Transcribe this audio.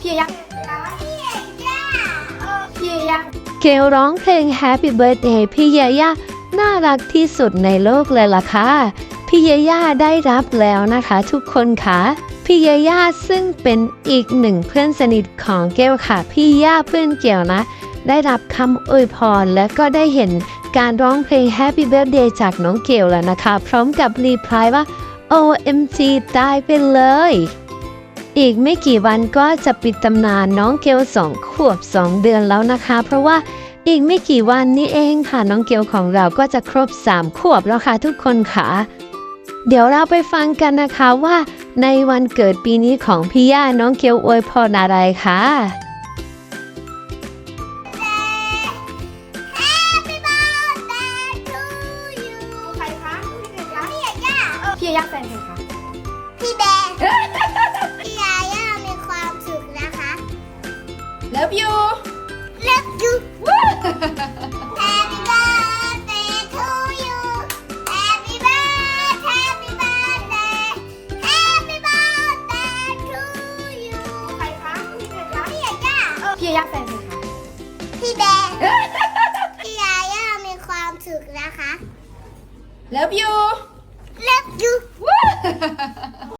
พี่ยังพี่ยังเกลร้องเพลง Happy Birthday พี่ยาย่าน่ารักที่สุดในโลกเลยล่ะค่ะ พี่ยาย่าได้รับแล้วนะคะทุกคนค่ะพี่ยาย่าซึ่งเป็นอีกหนึ่งเพื่อนสนิทของเกลค่ะ พี่ย่าเพื่อนเกลนะ ได้รับคำอวยพรและก็ได้เห็นการร้องเพลง Happy Birthday จากน้องเกลแล้วนะคะ พร้อมกับรีプライว่า OMG ตายไปเลย อีกไม่กี่วันก็จะปิดตำนานน้องเกลสองขวบสองเดือนแล้วนะคะ เพราะว่าอีกไม่กี่วันนี้เองค่ะน้องเกลของเราก็จะครบสามขวบแล้วค่ะทุกคนค่ะ เดี๋ยวเราไปฟังกันนะคะว่า ในวันเกิดปีนี้ของพี่ย่าน้องเกลอวยพรอะไรคะ Happy birthday to you ใครคะพี่เด็กคะพี่ยาย่าพี่ยักษ์แฟนใครคะพี่แบ Love you Love you Happy birthday to you Happy birthday Happy birthday Happy birthday to you ใครคะพี่เด็กคะพี่ยาย่าพี่ยักษ์แฟนใครคะพี่แบร์พี่ยาย่ามีความสุขนะคะ Love you Love you